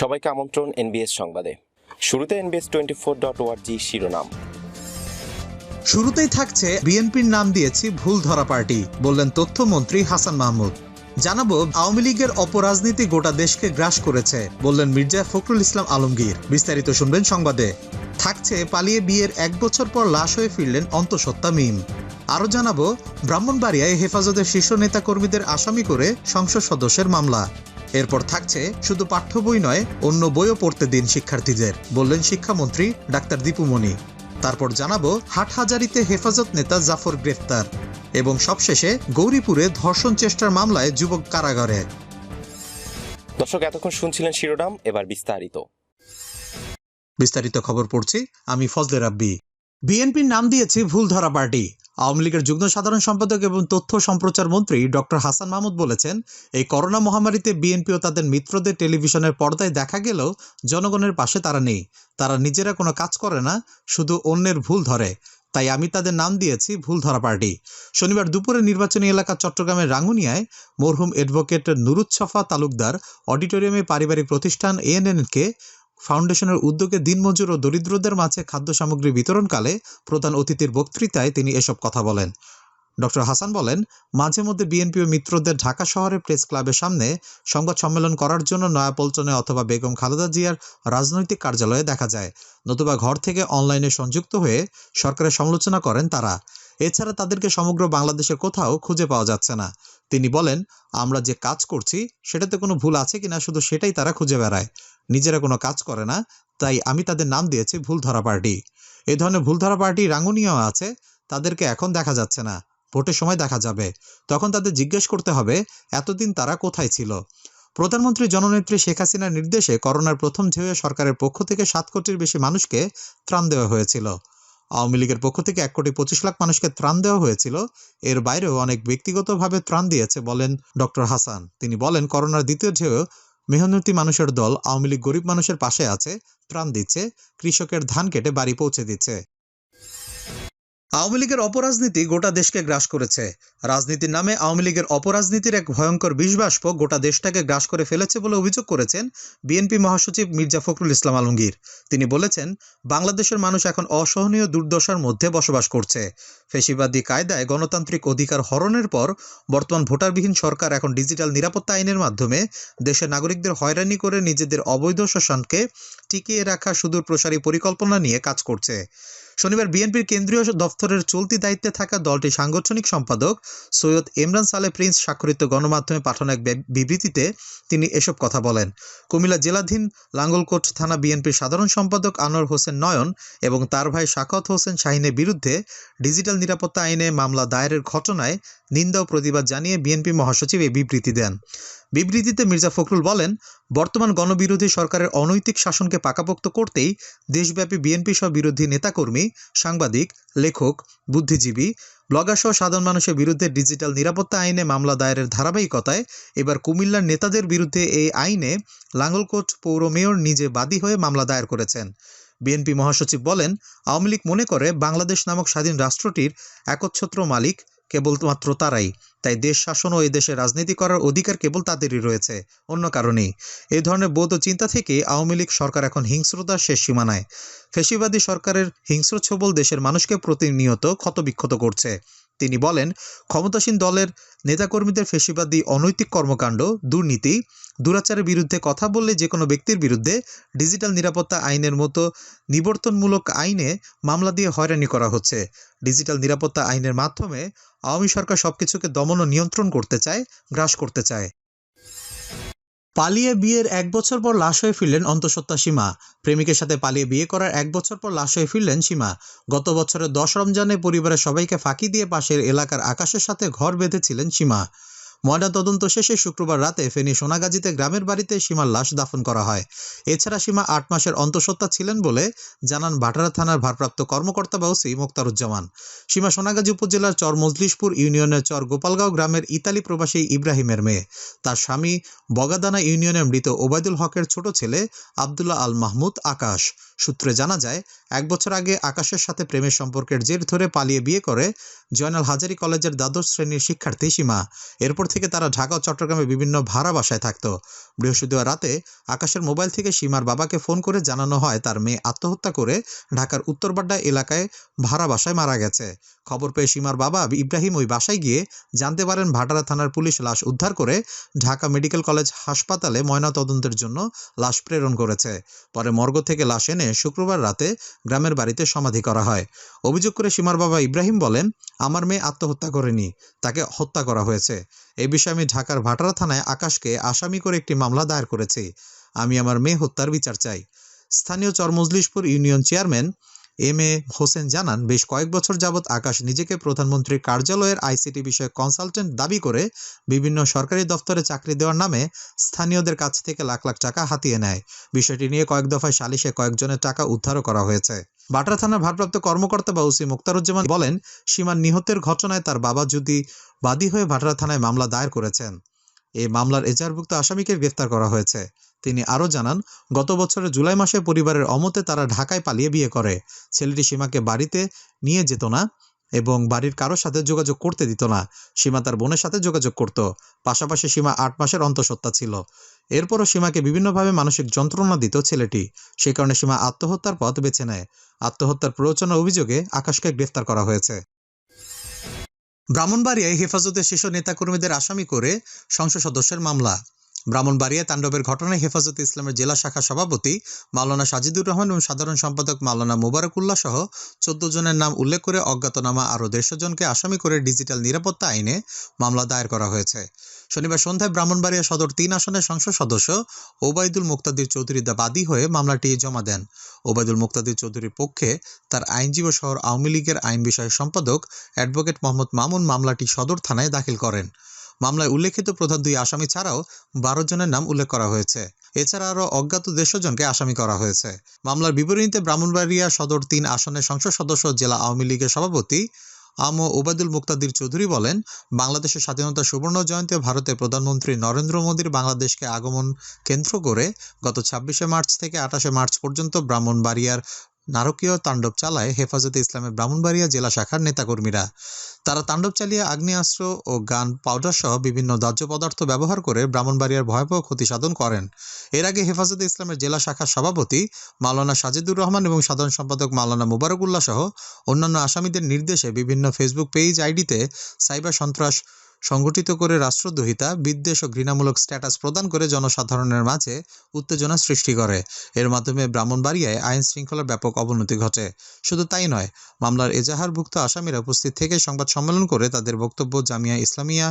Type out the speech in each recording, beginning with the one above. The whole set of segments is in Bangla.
সবাইকে আমন্ত্রণ এনবিএস সংবাদে। শুরুতে এনবিএস টোয়েন্টি ফোর ডট ওয়ার্জি শিরোনাম। শুরুতেই থাকছে বিএনপির নাম দিয়েছি ভুল ধরা পার্টি, বললেন তথ্যমন্ত্রী হাসান মাহমুদ। জানাব, আওয়ামী লীগের অপরাজনীতি গোটা দেশকে গ্রাস করেছে, বললেন মির্জা ফখরুল ইসলাম আলমগীর। বিস্তারিত শুনবেন সংবাদে। থাকছে পালিয়ে বিয়ের এক বছর পর লাশ হয়ে ফিরলেন অন্তঃসত্ত্বা মিম। আরও জানাব, ব্রাহ্মণবাড়িয়ায় হেফাজতের শীর্ষ নেতাকর্মীদের আসামি করে সংসদ সদস্যের মামলা। এরপর থাকছে শুধু পাঠ্য বই নয় অন্য বইও পড়তে দিন শিক্ষার্থীদের বললেন শিক্ষামন্ত্রী ডাক্তার দীপুমণি তারপর জানাব হাটহাজারিতে হেফাজত নেতা জাফর গ্রেফতার এবং সবশেষে গৌরীপুরে ধর্ষণ চেষ্টার মামলায় যুবক কারাগারে। দর্শক এতক্ষণ শুনছিলেন শিরোনাম এবার বিস্তারিত। বিস্তারিত খবর পড়ছি আমি ফজলে রাব্বি। বিএনপির নাম দিয়েছে ভুল ধরা পার্টি। আওয়ামী লীগের যুগ্ম সাধারণ সম্পাদক এবং তথ্য সম্প্রচার মন্ত্রী ডক্টর হাসান মাহমুদ বলেছেন, এই করোনা মহামারীতে বিএনপি ও তাদের মিত্রদের টেলিভিশনের পর্দায় দেখা গেলেও জনগণের পাশে তারা নেই। তারা নিজেরা কোনো কাজ করে না, শুধু অন্যের ভুল ধরে। তাই আমি তাদের নাম দিয়েছি ভুল ধরা পার্টি। শনিবার দুপুরে নির্বাচনী এলাকা চট্টগ্রামের রাঙ্গুনিয়ায় মরহুম অ্যাডভোকেট নুরুচ্ছফা তালুকদার অডিটোরিয়ামে পারিবারিক প্রতিষ্ঠান এএনএনকে ফাউন্ডেশনের উদ্যোগে দিনমজুর ও দরিদ্রদের মাঝে খাদ্য সামগ্রী বিতরণকালে প্রধান অতিথির বক্তৃতায় তিনি এসব কথা বলেন। ডক্টর হাসান বলেন, মাঝে মধ্যে বিএনপি ও মিত্রদের ঢাকা শহরে প্রেস ক্লাবের সামনে সংবাদ সম্মেলন করার জন্য নয়াপল্টনে অথবা বেগম খালেদা জিয়ার রাজনৈতিক কার্যালয়ে দেখা যায়, নতুবা ঘর থেকে অনলাইনে সংযুক্ত হয়ে সরকারের সমালোচনা করেন তারা। এছাড়া তাদেরকে সমগ্র বাংলাদেশের কোথাও খুঁজে পাওয়া যাচ্ছে না। তিনি বলেন, আমরা যে কাজ করছি, সেটাতে কোনো ভুল আছে কিনা শুধু সেটাই তারা খুঁজে বেড়ায়। নিজেরা কোনো কাজ করে না, তাই আমি তাদের নাম দিয়েছি ভুল ধরা পার্টি। এই ধরনের ভুল ধরা পার্টি রাঙ্গুনিয়াও আছে, তাদেরকে এখন দেখা যাচ্ছে না ভোটের সময় দেখা যাবে। তখন তাদের জিজ্ঞেস করতে হবে, এতদিন তারা কোথায় ছিল? প্রধানমন্ত্রী জননেত্রী শেখ হাসিনার নির্দেশে করোনার প্রথম ঢেউয়ে সরকারের পক্ষ থেকে সাত কোটির বেশি মানুষকে ত্রাণ দেওয়া হয়েছিল। আওয়ামী লীগের পক্ষ থেকে এক কোটি পঁচিশ লাখ মানুষকে ত্রাণ দেওয়া হয়েছিল। এর বাইরেও অনেক ব্যক্তিগতভাবে ত্রাণ দিয়েছে বলেন ডক্টর হাসান। তিনি বলেন, করোনার দ্বিতীয় ঢেউ মেহনতি মানুষের দল আওয়ামী লীগ গরিব মানুষের পাশে আছে প্রাণ দিচ্ছে, কৃষকের ধান কেটে বাড়ি পৌঁছে দিচ্ছে। আওয়ামী লীগের অপরাজনীতি গোটা দেশকে গ্রাস করেছে। রাজনীতির নামে আওয়ামী লীগের অপরাজনীতির এক ভয়ঙ্কর বিষবাষ্প গোটা দেশটাকে গ্রাস করে ফেলেছে বলে অভিযোগ করেছেন বিএনপি মহাসচিব মির্জা ফখরুল ইসলাম আলমগীর। তিনি বলেছেন, বাংলাদেশের মানুষ এখন অসহনীয় দুর্দশার মধ্যে বসবাস করছে। ফেসিবাদী কায়দায় গণতান্ত্রিক অধিকার হরণের পর বর্তমান ভোটারবিহীন সরকার এখন ডিজিটাল নিরাপত্তা আইনের মাধ্যমে দেশের নাগরিকদের হয়রানি করে নিজেদের অবৈধ শাসনকে টিকিয়ে রাখা সুদূর প্রসারী পরিকল্পনা নিয়ে কাজ করছে। শনিবার বিএনপির কেন্দ্রীয় দফতরের চলতি দায়িত্বে থাকা দলটির সাংগঠনিক সম্পাদক সৈয়দ ইমরান সালে প্রিন্স স্বাক্ষরিত গণমাধ্যমে পাঠানো এক বিবৃতিতে তিনি এসব কথা বলেন। কুমিল্লা জেলাধীন লাঙ্গলকোট থানা বিএনপির সাধারণ সম্পাদক আনোয়ার হোসেন নয়ন এবং তার ভাই শাকত হোসেন শাহিনের বিরুদ্ধে ডিজিটাল নিরাপত্তা আইনে মামলা দায়েরের ঘটনায় নিন্দা ও প্রতিবাদ জানিয়ে বিএনপি মহাসচিব এই বিবৃতি দেন। বিবৃতিতে মির্জা ফখরুল বলেন, বর্তমান গণবিরোধী সরকারের অনৈতিক শাসনকে পাকাপোক্ত করতেই দেশব্যাপী বিএনপি সহ বিরোধী নেতাকর্মী সাংবাদিক, লেখক, বুদ্ধিজীবী, ব্লগার সহ সাধারণ মানুষের বিরুদ্ধে ডিজিটাল নিরাপত্তা আইনে মামলা দায়েরের ধারাবাহিকতায় এবার কুমিল্লার নেতাদের বিরুদ্ধে এই আইনে লাঙ্গলকোট পৌর মেয়র নিজে বাদী হয়ে মামলা দায়ের করেছেন। বিএনপি মহাসচিব বলেন, আওয়ামী লীগ মনে করে বাংলাদেশ নামক স্বাধীন রাষ্ট্রটির একচ্ছত্র মালিক কেবলমাত্র তারাই। তাই দেশ শাসন ও এদেশে রাজনীতি করার অধিকার কেবল তাদেরই রয়েছে। অন্য কারণেই এই ধরনের বোধ ও চিন্তা থেকে আওয়ামী লীগ সরকার এখন হিংস্রতার শেষ সীমানায়। ফেসিবাদী সরকারের হিংস্র ছবল দেশের মানুষকে প্রতিনিয়ত ক্ষতবিক্ষত করছে। তিনি বলেন, ক্ষমতাসীন দলের নেতাকর্মীদের ফেসিবাদী অনৈতিক কর্মকাণ্ড, দুর্নীতি, দুরাচারের বিরুদ্ধে কথা বললে যে কোনো ব্যক্তির বিরুদ্ধে ডিজিটাল নিরাপত্তা আইনের মতো নিবর্তনমূলক আইনে মামলা দিয়ে হয়রানি করা হচ্ছে। ডিজিটাল নিরাপত্তা আইনের মাধ্যমে আওয়ামী সরকার সবকিছুকে দমন ও নিয়ন্ত্রণ করতে চায়, গ্রাস করতে চায়। পালিয়ে বিয়ের এক বছর পর লাশ হয়ে ফিরলেন অন্তঃসত্ত্বা সীমা। প্রেমিকের সাথে পালিয়ে বিয়ে করার এক বছর পর লাশ হয়ে ফিরলেন সীমা। গত বছরের দশ রমজানে পরিবারের সবাইকে ফাঁকি দিয়ে পাশের এলাকার আকাশের সাথে ঘর বেঁধেছিলেন সীমা। ময়না তদন্ত শেষে শুক্রবার রাতে ফেনী সোনাগাজীতে গ্রামের বাড়িতে সীমার লাশ দাফন করা হয়। এছাড়া সীমা আট মাসের অন্তঃসত্ত্বা ছিলেন বলে জানান ভাটারা থানার ভারপ্রাপ্ত কর্মকর্তা বা ওসি মোক্তারুজ্জামান। সীমা সোনাগাজী উপজেলার চর মজলিশপুর ইউনিয়নের চর গোপালগাঁও গ্রামের ইতালি প্রবাসী ইব্রাহিমের মেয়ে। তার স্বামী বগাদানা ইউনিয়নের মৃত ওবায়দুল হকের ছোট ছেলে আবদুল্লাহ আল মাহমুদ আকাশ। সূত্রে জানা যায়, এক বছর আগে আকাশের সাথে প্রেমের সম্পর্কের জের ধরে পালিয়ে বিয়ে করে জয়নাল হাজারি কলেজের দ্বাদশ শ্রেণির শিক্ষার্থী সীমা। এরপর থেকে তারা ঢাকা ও চট্টগ্রামে বিভিন্ন ভাড়া বাসায় থাকতো। বৃহস্পতিবার রাতে আকাশের মোবাইল থেকে সীমার বাবাকে ফোন করে জানানো হয়, তার মেয়ে আত্মহত্যা করে ঢাকার উত্তরবাড্ডা এলাকায় ভাড়া বাসায় মারা গেছে। খবর পেয়ে সীমার বাবা ইব্রাহিম ওই বাসায় গিয়ে জানতে পারেন, ভাটারা থানার পুলিশ লাশ উদ্ধার করে ঢাকা মেডিকেল কলেজ হাসপাতালে ময়নাতদন্তের জন্য লাশ প্রেরণ করেছে। পরে মর্গ থেকে লাশ এনে শুক্রবার রাতে গ্রামের বাড়িতে সমাধি করা হয়। অভিযোগ করে সীমার বাবা ইব্রাহিম বলেন, আমার মেয়ে আত্মহত্যা করেনি, তাকে হত্যা করা হয়েছে। এই বিষয়ে আমি ঢাকার ভাটারা থানায় আকাশকে আসামি করে একটি মামলা দায়ের করেছি। আমি আমার মেয়ে হত্যার বিচার চাই। স্থানীয় Charmajlishpur union chairman M A Hossain জানান, বেশ কয়েক বছর যাবৎ আকাশ নিজেকে প্রধানমন্ত্রীর কার্যালয়ের আইসিটি বিষয়ে কনসালটেন্ট দাবি করে বিভিন্ন সরকারি দফতরে চাকরি দেওয়ার নামে স্থানীয়দের কাছ থেকে লাখ লাখ টাকা হাতিয়ে নেয়। বিষয়টি নিয়ে কয়েক দফায় সালিশে কয়েকজনের টাকা উদ্ধারও করা হয়েছে। বাটরা থানার ভারপ্রাপ্ত কর্মকর্তা বা ওসি মুক্তারুজ্জামান বলেন, সীমার নিহতের ঘটনায় তার বাবা যদি বাদী হয়ে ভাটরা থানায় মামলা দায়ের করেছেন। এই মামলার এজাহারভুক্ত আসামিকে গ্রেফতার করা হয়েছে। তিনি আরও জানান, গত বছরের জুলাই মাসে পরিবারের অমতে তারা ঢাকায় পালিয়ে বিয়ে করে। ছেলেটি সীমাকে বাড়িতে নিয়ে যেত না এবং বাড়ির কারোর সাথে যোগাযোগ করতে দিত না। সীমা তার বোনের সাথে যোগাযোগ করত। পাশাপাশি সীমা আট মাসের অন্তঃসত্ত্বা ছিল। এরপরও সীমাকে বিভিন্নভাবে মানসিক যন্ত্রণা দিত ছেলেটি। সেই কারণে সীমা আত্মহত্যার পথ বেছে নেয়। আত্মহত্যার প্ররোচনা অভিযোগে আকাশকে গ্রেফতার করা হয়েছে। ব্রাহ্মণবাড়িয়ায় হেফাজতে শীর্ষ নেতাকর্মীদের আসামি করে সংসদ সদস্যের মামলা। ব্রাহ্মণবাড়িয়া তাণ্ডবের ঘটনায় হেফাজতে ইসলামের জেলা শাখা সভাপতি মাওলানা সাজিদুর রহমান এবং সাধারণ সম্পাদক মাওলানা মোবারকুল্লাহ সহ চোদ্দ জনের নাম উল্লেখ করে অজ্ঞাতনামা আরও দেড়শো জনকে আসামি করে ডিজিটাল নিরাপত্তা আইনে মামলা দায়ের করা হয়েছে। শনিবার সন্ধ্যায় ব্রাহ্মণবাড়িয়া সদর তিন আসনের সংসদ সদস্য ওবায়দুল মুক্তাদির চৌধুরী দা বাদী হয়ে মামলাটি জমা দেন। ওবায়দুল মুক্তাদির চৌধুরীর পক্ষে তার আইনজীবী শহর আওয়ামী লীগের আইন বিষয়ক সম্পাদক অ্যাডভোকেট মোহাম্মদ মামুন মামলাটি সদর থানায় দাখিল করেন। মামলায় উল্লেখিত প্রধান দুই আসামি ছাড়াও বারো জনের নাম উল্লেখ করা হয়েছে। এছাড়া আরও অজ্ঞাত দেড়শো জনকে আসামি করা হয়েছে। মামলার বিবরণীতে ব্রাহ্মণবাড়িয়া সদর তিন আসনের সংসদ সদস্য জেলা আওয়ামী লীগের সভাপতি আম ওবায়দুল মুক্তাদির চৌধুরী বলেন, বাংলাদেশের স্বাধীনতা সুবর্ণ জয়ন্তী ভারতের প্রধানমন্ত্রী নরেন্দ্র মোদীর বাংলাদেশকে আগমন কেন্দ্র করে গত ছাব্বিশে মার্চ থেকে আঠাশে মার্চ পর্যন্ত ব্রাহ্মণবাড়িয়ার নারকীয় তাণ্ডব চালায় হেফাজতে ইসলামের ব্রাহ্মণবাড়িয়া জেলা শাখার নেতাকর্মীরা। তারা তাণ্ডব চালিয়ে আগ্নেয়াস্ত্র ও গান পাউডার সহ বিভিন্ন দাহ্য পদার্থ ব্যবহার করে ব্রাহ্মণবাড়িয়ার ভয়াবহ ক্ষতি সাধন করেন। এর আগে হেফাজতে ইসলামের জেলা শাখার সভাপতি মাওলানা সাজিদুর রহমান এবং সাধারণ সম্পাদক মাওলানা মুবারকুল্লাহ সহ অন্যান্য আসামিদের নির্দেশে বিভিন্ন ফেসবুক পেজ আইডিতে সাইবার সন্ত্রাস সংগঠিত করে রাষ্ট্রদ্রোহিতা, বিদ্বেষ ও ঘৃণামূলক স্ট্যাটাস প্রদান করে জনসাধারণের মাঝে উত্তেজনা সৃষ্টি করে। এর মাধ্যমে ব্রাহ্মণবাড়িয়ায় আইন শৃঙ্খলার ব্যাপক অবনতি ঘটে। শুধু তাই নয়, মামলার এজাহারভুক্ত আসামিরা উপস্থিত থেকে সংবাদ সম্মেলন করে তাদের বক্তব্য জামিয়া ইসলামিয়া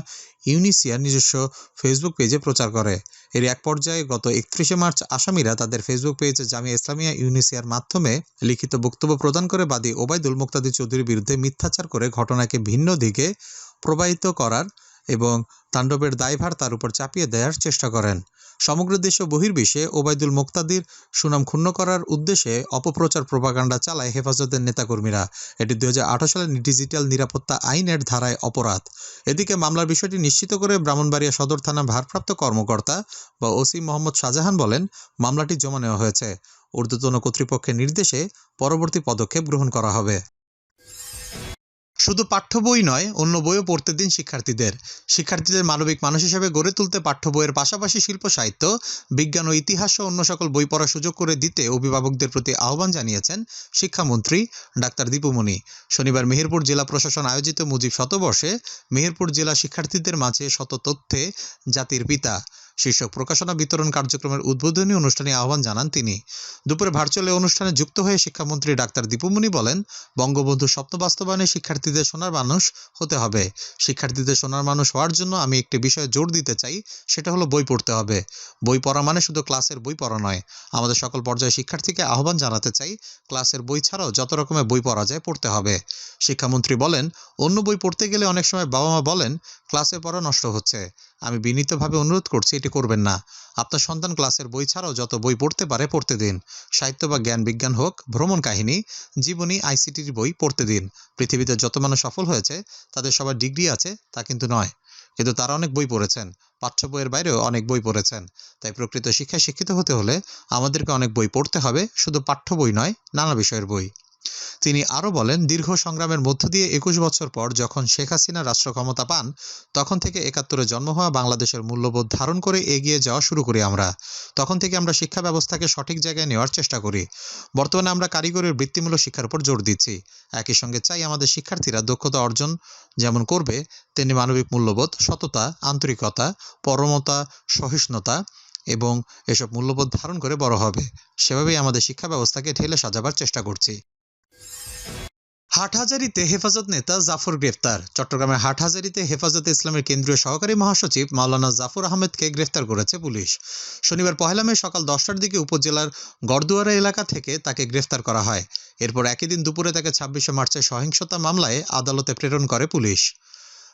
ইউনিসিয়ার নিজস্ব ফেসবুক পেজে প্রচার করে। এর এক পর্যায়ে গত একত্রিশে মার্চ আসামিরা তাদের ফেসবুক পেজে জামিয়া ইসলামিয়া ইউনিসিয়ার মাধ্যমে লিখিত বক্তব্য প্রদান করে বাদী ওবায়দুল মুক্তাদি চৌধুরীর বিরুদ্ধে মিথ্যাচার করে ঘটনাকে ভিন্ন দিকে প্রবাহিত করার এবং তাণ্ডবের দায়ভার তার উপর চাপিয়ে দেওয়ার চেষ্টা করেন। সমগ্র দেশ বহির্বিশ্বে ওবায়দুল মুক্তাদির সুনাম ক্ষুণ্ণ করার উদ্দেশ্যে অপপ্রচার প্রপাগান্ডা চালায় হেফাজতের নেতাকর্মীরা। এটি দুই সালের ডিজিটাল নিরাপত্তা আইনের ধারায় অপরাধ। এদিকে মামলার বিষয়টি নিশ্চিত করে ব্রাহ্মণবাড়িয়া সদর থানা ভারপ্রাপ্ত কর্মকর্তা বা ওসি মোহাম্মদ শাহজাহান বলেন, মামলাটি জমা নেওয়া হয়েছে। ঊর্ধ্বতন কর্তৃপক্ষের নির্দেশে পরবর্তী পদক্ষেপ গ্রহণ করা হবে। শুধু পাঠ্য বই নয়, অন্য বইও পড়তে দিন শিক্ষার্থীদের। শিক্ষার্থীদের মানবিক মানুষ হিসেবে গড়ে তুলতে পাঠ্য বইয়ের পাশাপাশি শিল্প সাহিত্য, বিজ্ঞান ও ইতিহাস ও অন্য সকল বই পড়ার সুযোগ করে দিতে অভিভাবকদের প্রতি আহ্বান জানিয়েছেন শিক্ষামন্ত্রী ডাক্তার দীপুমণি শনিবার মেহেরপুর জেলা প্রশাসন আয়োজিত মুজিব শতবর্ষে মেহেরপুর জেলা শিক্ষার্থীদের মাঝে শত তথ্যে জাতির পিতা শীর্ষক প্রকাশনা বিতরণ কার্যক্রমের উদ্বোধনী অনুষ্ঠানে আহ্বান জানান তিনি। দুপুরে ভার্চুয়াল অনুষ্ঠানে যুক্ত হয়ে শিক্ষামন্ত্রী ডাক্তার দীপুমণি বলেন বঙ্গবন্ধু স্বপ্ন বাস্তবায়নে শিক্ষার্থীদের সোনার মানুষ হতে হবে। শিক্ষার্থীদের সোনার মানুষ হওয়ার জন্য আমি একটি বিষয়ে জোর দিতে চাই, সেটা হলো বই পড়তে হবে। বই পড়া মানে শুধু ক্লাসের বই পড়া নয়। আমাদের সকল পর্যায়ে শিক্ষার্থীকে আহ্বান জানাতে চাই, ক্লাসের বই ছাড়াও যত রকমের বই পড়া যায় পড়তে হবে। শিক্ষামন্ত্রী বলেন, অন্য বই পড়তে গেলে অনেক সময় বাবা মা বলেন ক্লাসের পড়া নষ্ট হচ্ছে। আমি বিনীতভাবে অনুরোধ করছি, এটি করবেন না। আপনার সন্তান ক্লাসের বই ছাড়াও যত বই পড়তে পারে, পড়তে দিন। সাহিত্য বা জ্ঞান বিজ্ঞান হোক, ভ্রমণ কাহিনী, জীবনী, আইসিটির বই পড়তে দিন। পৃথিবীতে যত মানুষ সফল হয়েছে, তাদের সবার ডিগ্রি আছে, তা কিন্তু নয়। কিন্তু তারা অনেক বই পড়েছেন। পাঠ্য বইয়ের বাইরেও অনেক বই পড়েছেন। তাই প্রকৃত শিক্ষায় শিক্ষিত হতে হলে আমাদেরকে অনেক বই পড়তে হবে। শুধু পাঠ্য বই নয়, নানা বিষয়ের বই। তিনি আরও বলেন, দীর্ঘ সংগ্রামের মধ্য দিয়ে একুশ বছর পর যখন শেখ হাসিনা রাষ্ট্র ক্ষমতা পান, তখন থেকে একাত্তরে জন্ম হওয়া বাংলাদেশের মূল্যবোধ ধারণ করে এগিয়ে যাওয়া শুরু করি আমরা। তখন থেকে আমরা শিক্ষা ব্যবস্থাকে সঠিক জায়গায় নেওয়ার চেষ্টা করি। বর্তমানে আমরা কারিগরির বৃত্তিমূলক শিক্ষার উপর জোর দিচ্ছি। একই সঙ্গে চাই আমাদের শিক্ষার্থীরা দক্ষতা অর্জন যেমন করবে, তেমনি মানবিক মূল্যবোধ, সততা, আন্তরিকতা, পরমতা, সহিষ্ণুতা এবং এসব মূল্যবোধ ধারণ করে বড় হবে। সেভাবেই আমাদের শিক্ষা ব্যবস্থাকে ঢেলে সাজাবার চেষ্টা করছি। হাটহাজারিতে হেফাজত নেতা জাফর গ্রেফতার। চট্টগ্রামের হাটহাজারিতে হেফাজতে ইসলামের কেন্দ্রীয় সহকারী মহাসচিব মাওলানা জাফর আহমেদকে গ্রেফতার করেছে পুলিশ। শনিবার পহেলা মে সকাল দশটার দিকে উপজেলার গড়দুয়ারা এলাকা থেকে তাকে গ্রেফতার করা হয়। এরপর একই দিন দুপুরে তাকে ছাব্বিশে মার্চের সহিংসতা মামলায় আদালতে প্রেরণ করে পুলিশ।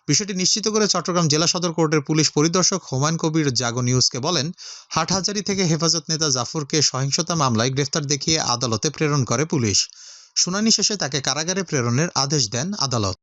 বিষয়টি নিশ্চিত করে চট্টগ্রাম জেলা সদর কোর্টের পুলিশ পরিদর্শক হুমায়ুন কবির জাগো নিউজকে বলেন, হাটহাজারি থেকে হেফাজত নেতা জাফরকে সহিংসতা মামলায় গ্রেফতার দেখিয়ে আদালতে প্রেরণ করে পুলিশ। শুনানি শেষে তাকে কারাগারে প্রেরণের আদেশ দেন আদালত।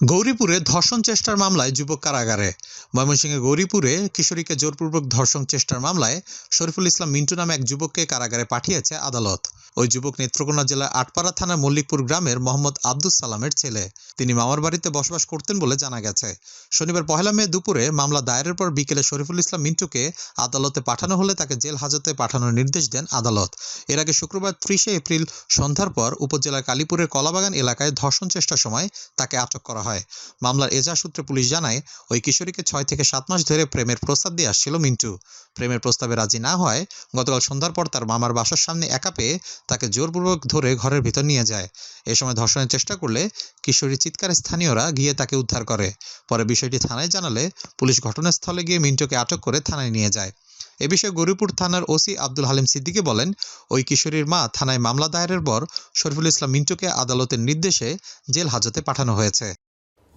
গৌরীপুরে ধর্ষণ চেষ্টার মামলায় যুবক কারাগারে। ময়মনসিংহের গৌরীপুরে কিশোরীকে জোরপূর্বক ধর্ষণ চেষ্টার মামলায় শরীফুল ইসলাম মিন্টু নামে এক যুবককে কারাগারে পাঠিয়েছে আদালত। ওই যুবক নেত্রকোনা জেলার আটপাড়া থানার মল্লিকপুর গ্রামের মোহাম্মদ আব্দুস সালামের ছেলে। তিনি মামার বাড়িতে বসবাস করতেন বলে জানা গেছে। শনিবার পহেলা মে দুপুরে মামলা দায়েরের পর বিকেলে শরীফুল ইসলাম মিন্টুকে আদালতে পাঠানো হলে তাকে জেল হাজতে পাঠানোর নির্দেশ দেন আদালত। এর আগে শুক্রবার ত্রিশে এপ্রিল সন্ধ্যার পর উপজেলার কালীপুরের কলাবাগান এলাকায় ধর্ষণ চেষ্টার সময় তাকে আটক করা হয়। মামলার এজা সূত্রে পুলিশ জানায়, ওই কিশোরীকে ছয় থেকে সাত মাস ধরে প্রেমের প্রস্তাব দিয়ে আসছিল মিন্টু। প্রেমের প্রস্তাবে রাজি না হয়, গতকাল সন্ধ্যার পর তার মামার বাসার সামনে একা পেয়ে তাকে জোরপূর্বক ধরে ঘরের ভিতর নিয়ে যায়। এ সময় ধর্ষণের চেষ্টা করলে কিশোরীর চিৎকারে স্থানীয়রা গিয়ে তাকে উদ্ধার করে। পরে বিষয়টি থানায় জানালে পুলিশ ঘটনাস্থলে গিয়ে মিন্টুকে আটক করে থানায় নিয়ে যায়। এ বিষয়ে গরিপুর থানার ওসি আব্দুল হালিম সিদ্দিকী বলেন, ওই কিশোরীর মা থানায় মামলা দায়েরের পর শরীফুল ইসলাম মিন্টুকে আদালতের নির্দেশে জেল হাজতে পাঠানো হয়েছে।